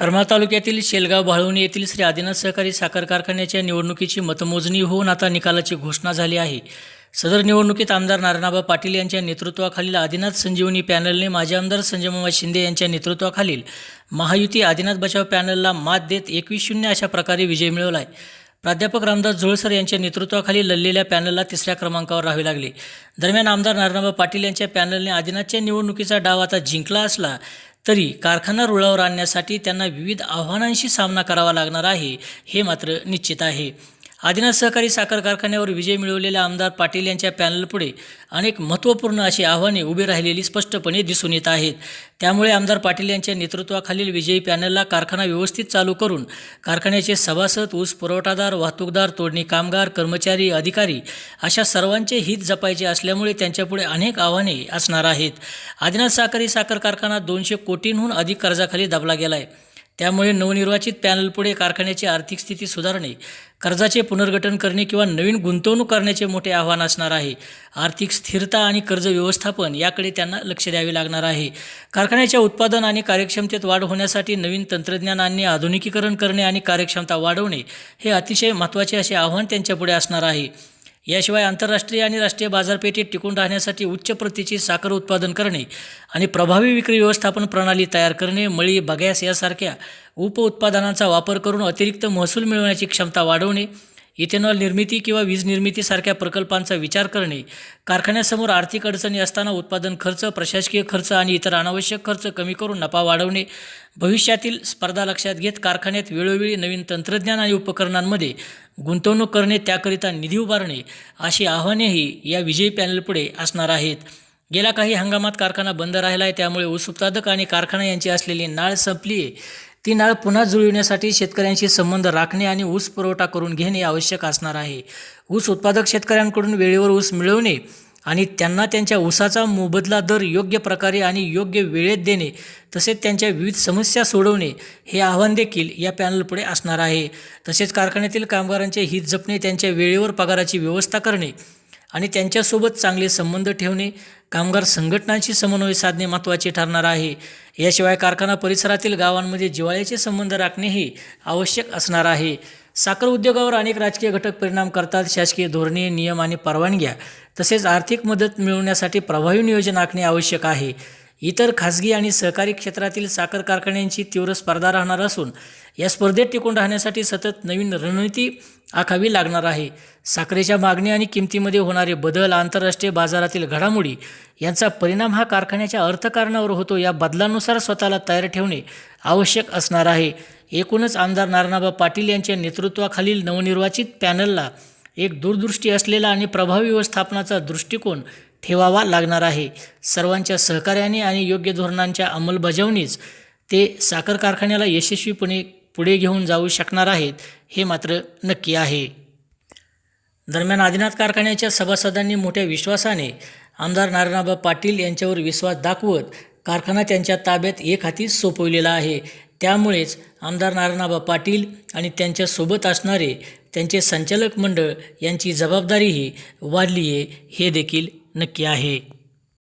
करमाळ तालुक्यातील शेलगाव भाळवणी येथील श्री आदिनाथ सहकारी साखर कारखान्याच्या निवडणुकीची मतमोजणी होऊन आता निकालाची घोषणा झाली आहे. सदर निवडणुकीत आमदार नारायणबा पाटील यांच्या नेतृत्वाखालील आदिनाथ संजीवनी पॅनलने माजी आमदार संजयमामा शिंदे यांच्या नेतृत्वाखालील महायुती आदिनाथ बचाव पॅनलला मात देत एकवीस शून्य अशा प्रकारे विजय मिळवला आहे प्राध्यापक रामदास झोळसर यांच्या नेतृत्वाखाली लढलेल्या पॅनलला तिसऱ्या क्रमांकावर राहावे लागले. दरम्यान आमदार नारायणबा पाटील यांच्या पॅनलने आदिनाथच्या निवडणुकीचा डाव आता जिंकला असला तरी कारखाना रुळावर आणण्यासाठी त्यांना विविध आव्हानांशी सामना करावा लागणार आहे हे मात्र निश्चित आहे. आदिनाथ सहकारी साखर कारखान्यावर विजय मिळवलेल्या आमदार पाटील यांच्या पॅनलपुढे अनेक महत्त्वपूर्ण अशी आव्हाने उभी राहिलेली स्पष्टपणे दिसून येत आहेत. त्यामुळे आमदार पाटील यांच्या नेतृत्वाखालील विजयी पॅनलला कारखाना व्यवस्थित चालू करून कारखान्याचे सभासद ऊस पुरवठादार वाहतूकदार तोडणी कामगार कर्मचारी अधिकारी अशा सर्वांचे हित जपायचे असल्यामुळे त्यांच्यापुढे अनेक आव्हाने असणार आहेत. आदिनाथ साखरी साखर कारखाना दोनशे कोटींहून अधिक कर्जाखाली दाबला गेला आहे त्यामुळे नवनिर्वाचित पॅनलपुढे कारखान्याची आर्थिक स्थिती सुधारणे कर्जाचे पुनर्गठन करणे किंवा नवीन गुंतवणूक करण्याचे मोठे आव्हान असणार आहे. आर्थिक स्थिरता आणि कर्ज व्यवस्थापन याकडे त्यांना लक्ष द्यावे लागणार आहे. कारखान्याच्या उत्पादन आणि कार्यक्षमतेत वाढ होण्यासाठी नवीन तंत्रज्ञान आणणे आधुनिकीकरण करणे आणि कार्यक्षमता वाढवणे हे अतिशय महत्त्वाचे असे आव्हान त्यांच्यापुढे असणार आहे. याशिवाय आंतरराष्ट्रीय आणि राष्ट्रीय बाजारपेठेत टिकून राहण्यासाठी उच्च प्रतीची साखर उत्पादन करणे आणि प्रभावी विक्री व्यवस्थापन प्रणाली तयार करणे मळी बगॅस यासारख्या उपउत्पादनांचा वापर करून अतिरिक्त महसूल मिळवण्याची क्षमता वाढवणे इथेनॉल निर्मिती किंवा वीज निर्मितीसारख्या प्रकल्पांचा विचार करणे कारखान्यासमोर आर्थिक अडचणी असताना उत्पादन खर्च प्रशासकीय खर्च आणि इतर अनावश्यक खर्च कमी करून नफा वाढवणे भविष्यातील स्पर्धा लक्षात घेत कारखान्यात वेळोवेळी नवीन तंत्रज्ञान आणि उपकरणांमध्ये गुंतवणूक करणे त्याकरिता निधी उभारणे अशी आव्हानेही या विजयी पॅनलपुढे असणार आहेत. गेल्या काही हंगामात कारखाना बंद राहिला आहे त्यामुळे ऊस उत्पादक आणि कारखाना यांची असलेली नाळ संपली आहे ती नाळ पुन्हा जुळविण्यासाठी शेतकऱ्यांशी संबंध राखणे आणि ऊस पुरवठा करून घेणे आवश्यक असणार आहे. ऊस उत्पादक शेतकऱ्यांकडून वेळेवर ऊस मिळवणे आणि त्यांना त्यांच्या ऊसाचा मोबदला दर योग्य प्रकारे आणि योग्य वेळेत देणे तसेच त्यांच्या विविध समस्या सोडवणे हे आव्हान देखील या पॅनलपुढे असणार आहे. तसेच कारखान्यातील कामगारांचे हित जपणे त्यांच्या वेळेवर पगाराची व्यवस्था करणे आणि त्यांच्यासोबत चांगले संबंध ठेवणे कामगार संघटनांशी समन्वय साधणे महत्त्वाचे ठरणार आहे. याशिवाय कारखाना परिसरातील गावांमध्ये जिव्हाळ्याचे संबंध राखणेही आवश्यक असणार आहे. साखर उद्योगावर अनेक राजकीय घटक परिणाम करतात. शासकीय धोरणे नियम आणि परवानग्या तसेच आर्थिक मदत मिळवण्यासाठी प्रभावी नियोजन आखणे आवश्यक आहे. इतर खाजगी आणि सहकारी क्षेत्रातील साखर कारखान्यांची तीव्र स्पर्धा राहणार असून या स्पर्धेत टिकून राहण्यासाठी सतत नवीन रणनीती आखावी लागणार आहे. साखरेच्या मागणी आणि किमतीमध्ये होणारे बदल आंतरराष्ट्रीय बाजारातील घडामोडी यांचा परिणाम हा कारखान्याच्या अर्थकारणावर होतो. या बदलांनुसार स्वतःला तयार ठेवणे आवश्यक असणार आहे. एकूणच आमदार नारायणाबा पाटील यांच्या नेतृत्वाखालील नवनिर्वाचित पॅनलला एक दूरदृष्टी असलेला आणि प्रभावी व्यवस्थापनाचा दृष्टिकोन ठेवावा लागणार आहे. सर्वांच्या सहकार्याने आणि योग्य धोरणांच्या अंमलबजावणीच ते साखर कारखान्याला यशस्वीपणे पुढे घेऊन जाऊ शकणार आहेत हे मात्र नक्की आहे. दरम्यान आदिनाथ कारखान्याच्या सभासदांनी मोठ्या विश्वासाने आमदार नारायणबा पाटील यांच्यावर विश्वास दाखवत कारखाना त्यांच्या ताब्यात एक हाती सोपवलेला आहे. त्यामुळेच आमदार नारायणबा पाटील आणि त्यांच्यासोबत असणारे त्यांचे संचालक मंडळ यांची जबाबदारीही वाढली आहे हे देखील नक्की आहे.